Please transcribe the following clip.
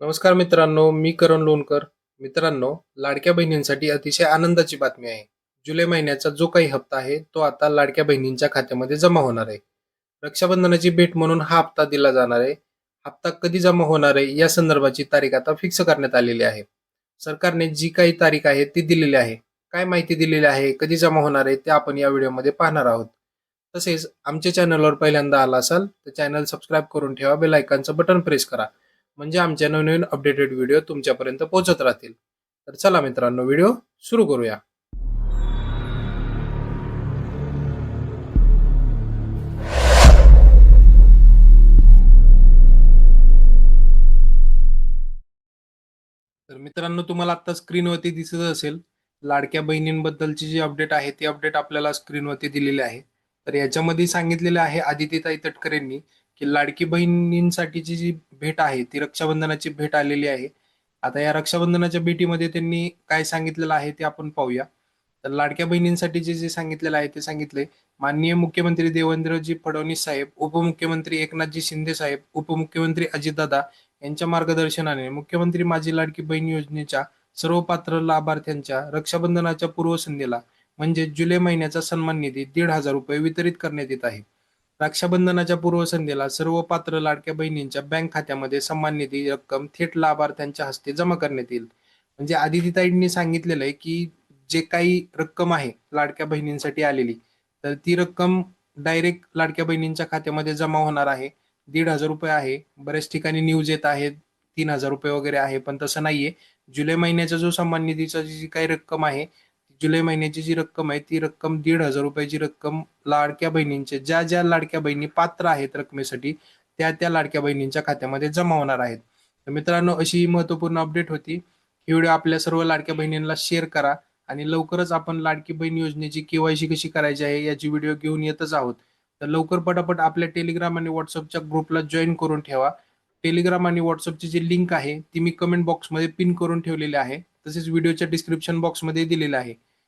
नमस्कार मित्रांनो मी करण लोणकर. मित्रांनो लाडक्या बहिणींसाठी अतिशय आनंदाची बातमी आहे. जुलै महिन्याचा जो काही हप्ता आहे तो आता लाडक्या बहिणींच्या खात्यामध्ये जमा होणार आहे. रक्षाबंधनाची भेट म्हणून हा हप्ता दिला जाणार आहे. हप्ता कधी जमा होणार आहे या संदर्भाची तारीख आता फिक्स करण्यात आलेली आहे. सरकारने जी काही तारीख आहे ती दिलेली आहे. काय माहिती दिलेली आहे कधी जमा होणार आहे ते आपण या व्हिडिओमध्ये पाहणार आहोत. तसेच आमच्या चॅनलवर पहिल्यांदा आला असाल तर चॅनल सबस्क्राईब करून ठेवा बेल आयकॉनचं बटन प्रेस करा. म्हणजे आमच्या नवनवीन अपडेटेड व्हिडिओ तुमच्यापर्यंत पोहोचत राहतील. तर चला मित्रांनो व्हिडिओ सुरू करूया. तर मित्रांनो तुम्हाला आता स्क्रीनवरती दिसत असेल लाडक्या बहिणींबद्दलची जी अपडेट आहे ती अपडेट आपल्याला स्क्रीनवरती दिलेली आहे. तर याच्यामध्ये सांगितलेलं आहे आदित्यताई तटकरेंनी की लाडकी बहिणींसाठीची जी भेट आहे ती रक्षाबंधनाची भेट आलेली आहे. आता या रक्षाबंधनाच्या भेटीमध्ये त्यांनी काय सांगितलेलं आहे ते आपण पाहूया. तर लाडक्या बहिणींसाठी जे जे सांगितलेलं आहे ते सांगितले. माननीय मुख्यमंत्री देवेंद्रजी फडणवीस साहेब उपमुख्यमंत्री एकनाथजी शिंदे साहेब उपमुख्यमंत्री अजितदादा यांच्या मार्गदर्शनाने मुख्यमंत्री माझी लाडकी बहीण योजनेच्या सर्व पात्र लाभार्थ्यांच्या रक्षाबंधनाच्या पूर्वसंध्येला म्हणजे जुलै महिन्याचा सन्मान निधी दीड हजार रुपये वितरित करण्यात येत आहे. रक्षाबंधनाच्या पूर्वसंध्येला सर्व पात्र लाडक्या बहिणींच्या बँक खात्यामध्ये सन्मान निधी रक्कम थेट लाभार्थ्यांच्या हस्ते जमा करण्यात येईल. म्हणजे आदितीताईंनी सांगितलेलं आहे की जे काही रक्कम आहे लाडक्या बहिणींसाठी आलेली तर ती रक्कम डायरेक्ट लाडक्या बहिणींच्या खात्यामध्ये जमा होणार आहे. दीड हजार रुपये आहे. बऱ्याच ठिकाणी न्यूज येत आहेत. तीन हजार रुपये वगैरे आहे पण तसं नाहीये. जुलै महिन्याचा जो सन्मान निधीचा जी काही रक्कम आहे जुलै महिन्याची जी रक्कम आहे ती रक्कम दीड हजार रुपयाची रक्कम लाडक्या बहिणींच्या ज्या ज्या लाडक्या बहिणी पात्र आहेत रकमेसाठी त्या त्या लाडक्या बहिणींच्या खात्यामध्ये जमा होणार आहेत. तर मित्रांनो अशी ही महत्त्वपूर्ण अपडेट होती. ही व्हिडिओ आपल्या सर्व लाडक्या बहिणींना शेअर करा आणि लवकरच आपण लाडकी बहीण योजनेची केवायसी कशी करायची आहे याची व्हिडिओ घेऊन येतच आहोत. तर लवकर पटापट आपल्या टेलिग्राम आणि व्हॉट्सअपच्या ग्रुपला जॉईन करून ठेवा. टेलिग्राम आणि व्हॉट्सअपची जी लिंक आहे ती मी कमेंट बॉक्समध्ये पिन करून ठेवलेली आहे. तसेच व्हिडिओच्या डिस्क्रिप्शन बॉक्समध्ये दिलेलं आहे.